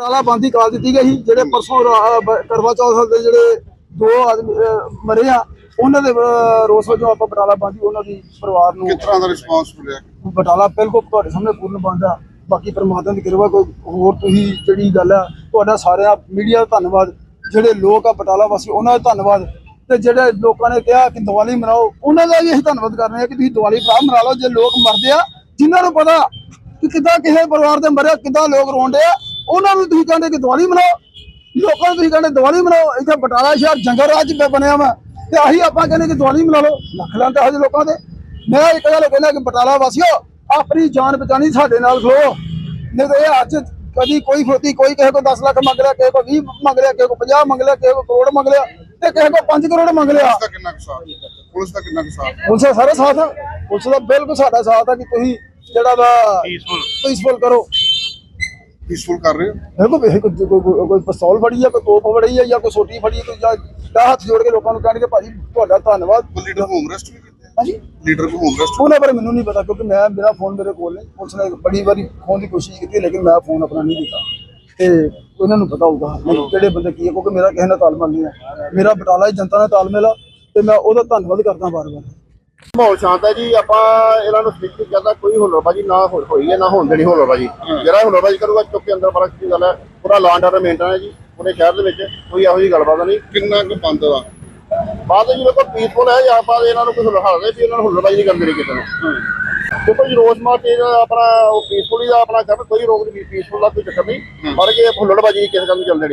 ਟਰਾਲਾ ਬੰਦੀ ਕਾਲ ਦਿੱਤੀ ਗਈ ਜਿਹੜੇ ਪਰਸੋਂ ਕਰਵਾ ਚੌਥ ਦੇ ਜਿਹੜੇ ਦੋ ਆਦਮੀ ਮਰੇ ਆ ਉਹਨਾਂ ਦੇ ਰੋਸ ਵਜੋਂ ਆਪਾਂ ਬਟਾਲਾ ਬੰਦੀ ਉਹਨਾਂ ਦੀ ਪਰਿਵਾਰ ਨੂੰ ਕਿਸ ਤਰ੍ਹਾਂ ਦਾ ਰਿਸਪਾਂਸ ਮਿਲਿਆ? ਬਟਾਲਾ ਬਿਲਕੁਲ ਤੁਹਾਡੇ ਸਾਹਮਣੇ ਪੂਰਨ ਬੰਦ ਬਾਕੀ ਪਰਮਾਤਮਾ ਦੀ ਕਿਰਪਾ ਕੋਈ ਹੋਰ ਤੁਸੀਂ ਜਿਹੜੀ ਗੱਲ ਆ ਤੁਹਾਡਾ ਸਾਰਿਆਂ ਮੀਡੀਆ ਦਾ ਧੰਨਵਾਦ। ਜਿਹੜੇ ਲੋਕ ਆ ਬਟਾਲਾ ਵਾਸੀ ਉਹਨਾਂ ਦਾ ਧੰਨਵਾਦ। ਤੇ ਜਿਹੜੇ ਲੋਕਾਂ ਨੇ ਕਿਹਾ ਕਿ ਦੀਵਾਲੀ ਮਨਾਓ ਉਹਨਾਂ ਦਾ ਵੀ ਅਸੀਂ ਧੰਨਵਾਦ ਕਰ ਰਹੇ ਹਾਂ ਕਿ ਤੁਸੀਂ ਦੀਵਾਲੀ ਭਰਾ ਮਨਾ ਲਓ। ਜੇ ਲੋਕ ਮਰਦੇ ਆ ਜਿਨ੍ਹਾਂ ਨੂੰ ਪਤਾ ਕਿ ਕਿੱਦਾਂ ਕਿਸੇ ਪਰਿਵਾਰ ਦੇ ਮਰਿਆ ਕਿੱਦਾਂ ਲੋਕ ਰੋਂਦੇ ਆ ਉਹਨਾਂ ਨੂੰ ਤੁਸੀਂ ਕਹਿੰਦੇ ਕਿ ਦੀਵਾਲੀ ਮਨਾਓ ਲੋਕਾਂ ਨੂੰ ਤੁਸੀਂ ਕਹਿੰਦੇ ਦੀਵਾਲੀ ਮਨਾਓ ਇੱਥੇ ਬਟਾਲਾ ਸ਼ਹਿਰ ਜੰਗਲ ਰਾਜ ਬਣਿਆ ਵਾ ਤੇ ਆਹੀ ਆਪਾਂ ਕਹਿੰਦੇ ਕਿ ਦੀਵਾਲੀ ਮਨਾ ਲਓ ਲੱਖ ਲਾਂ ਤੇ ਹਜੇ ਲੋਕਾਂ ਦੇ। ਮੈਂ ਇੱਕ ਗੱਲ ਕਹਿੰਦਾ ਕਿ ਬਟਾਲਾ ਵਾਸੀਓ ਆਪਣੀ ਜਾਨ ਬਚਾਣੀ ਸਾਡੇ ਨਾਲ ਖਲੋ। ਨਹੀਂ ਤਾਂ ਇਹ ਅੱਜ ਕਦੀ ਕੋਈ ਫੋਤੀ ਕੋਈ ਕਿਸੇ ਕੋ 10 ਲੱਖ ਮੰਗ ਲਿਆ ਕਿਸੇ ਕੋ 20 ਮੰਗ ਲਿਆ ਕਿਸੇ ਕੋ 50 ਮੰਗ ਲਿਆ ਕਿਸੇ ਕੋ ਕਰੋੜ ਮੰਗ ਲਿਆ ਤੇ ਕਿਸੇ ਕੋ 5 ਕਰੋੜ ਮੰਗ ਲਿਆ। ਪੁਲਿਸ ਦਾ ਕਿੰਨਾ ਕੁ ਸਾਥ? ਪੁਲਿਸ ਦਾ ਕਿੰਨਾ ਕੁ ਸਾਥ? ਪੁਲਿਸ ਦਾ ਸਾਰਾ ਸਾਥ ਆ। ਪੁਲਿਸ ਦਾ ਬਿਲਕੁਲ ਸਾਡਾ ਸਾਥ ਆ ਕਿ ਤੁਸੀਂ ਜਿਹੜਾ ਵਾ ਪੀਸਫੁਲ ਕਰੋ। ਪੀਸਫੁਲ ਕਰ ਰਹੇ ਹੋ? ਦੇਖੋ ਇਹ ਕੋਈ ਕੋਈ- ਕੋਈ ਪਿਸਤੌਲ ਫੜੀ ਆ ਕੋਈ ਤੋਪ ਫੜੀ ਆ ਜਾਂ ਕੋਈ ਸੋਟੀ ਫੜੀ ਆ, ਕੋਈ ਜਾਂ ਜਾਂ ਹੱਥ ਜੋੜ ਕੇ ਲੋਕਾਂ ਨੂੰ ਕਹਿਣਗੇ ਭਾਜੀ ਤੁਹਾਡਾ ਧੰਨਵਾਦ। ਲੀਡਰ ਹੋਮ ਰੈਸਟ ਵੀ ਕੀਤੇ? ਹਾਂਜੀ। ਲੀਡਰ ਕੋ ਹੋਮ ਰੈਸਟ ਉਹਨਾਂ ਬਾਰੇ ਮੈਨੂੰ ਨਹੀਂ ਪਤਾ ਕਿਉਂਕਿ ਮੈਂ ਮੇਰਾ ਫੋਨ ਮੇਰੇ ਕੋਲ ਨਹੀਂ ਪੁਲਿਸ ਨੇ ਬੜੀ ਵਾਰੀ ਫੋਨ ਦੀ ਕੋਸ਼ਿਸ਼ ਕੀਤੀ ਲੇਕਿਨ ਮੈਂ ਫੋਨ ਆਪਣਾ ਨਹੀਂ ਦਿੱਤਾ ਤੇ ਉਹਨਾਂ ਨੂੰ ਪਤਾ ਹੋਊਗਾ ਵੀ ਕਿਹੜੇ ਬੰਦੇ ਕੀ ਹੈ ਕਿਉਂਕਿ ਮੇਰਾ ਕਿਸੇ ਨਾਲ ਤਾਲਮੇਲ ਨਹੀਂ ਹੈ ਮੇਰਾ ਬਟਾਲਾ ਦੀ ਜਨਤਾ ਨਾਲ ਤਾਲਮੇਲ ਆ ਤੇ ਮੈਂ ਉਹਦਾ ਧੰਨਵਾਦ ਕਰਦਾ ਵਾਰ-ਵਾਰ। ਮਾਹੌਲ ਸ਼ਾਂਤ ਹੈ ਜੀ ਆਪਾਂ ਇਹਨਾਂ ਨੂੰ ਸਪੀਕ ਕਰਦਾ ਕੋਈ ਹੁਲੜਬਾਜੀ ਨਾ ਹੋਈ ਹੈ ਨਾ ਹੋਣ ਦੇਣੀ ਹੁਲੜਬਾਜੀ ਜਿਹੜਾ ਹੁਲੜਬਾਜੀ ਕਰੂਗਾ ਚੁੱਕ ਕੇ ਅੰਦਰ ਬਰਕ ਦੀ ਗੱਲ ਹੈ। ਪੂਰਾ ਲਾਂਡ ਆਰਡਰ ਮੇਨਟੇਨ ਹੈ ਜੀ ਪੂਰੇ ਸ਼ਹਿਰ ਦੇ ਵਿੱਚ ਕੋਈ ਇਹੋ ਜਿਹੀ ਗੱਲਬਾਤ ਨਹੀਂ। ਕਿੰਨਾ ਕੁ ਬੰਦ ਦਾ ਬਾਅਦ ਵਿੱਚ ਦੇਖੋ ਪੀਸਫੁਲ ਹੈ ਜਾਂ ਆਪਾਂ ਇਹਨਾਂ ਨੂੰ ਕੋਈ ਹੁਲੜਾਦੇ ਵੀ ਇਹਨਾਂ ਨੂੰ ਹੁਲੜਬਾਜੀ ਨਹੀਂ ਕਰਨ ਦੇਣੀ ਕਿਸੇ ਨੂੰ। ਦੇਖੋ ਜੀ ਰੋਜ਼ ਮਾਰਚ ਆਪਣਾ ਉਹ ਪੀਸਫੁਲੀ ਦਾ ਆਪਣਾ ਕਰ ਕੋਈ ਰੋਕ ਨਹੀਂ ਪੀਸਫੁਲ ਦਾ ਕੋਈ ਚੱਕਰ ਨਹੀਂ। ਪਰ ਜੇ ਹੁਲੜਬਾਜੀ ਕਿਸੇ ਗੱਲ ਨੂੰ ਚੱਲ ਦੇਣੀ।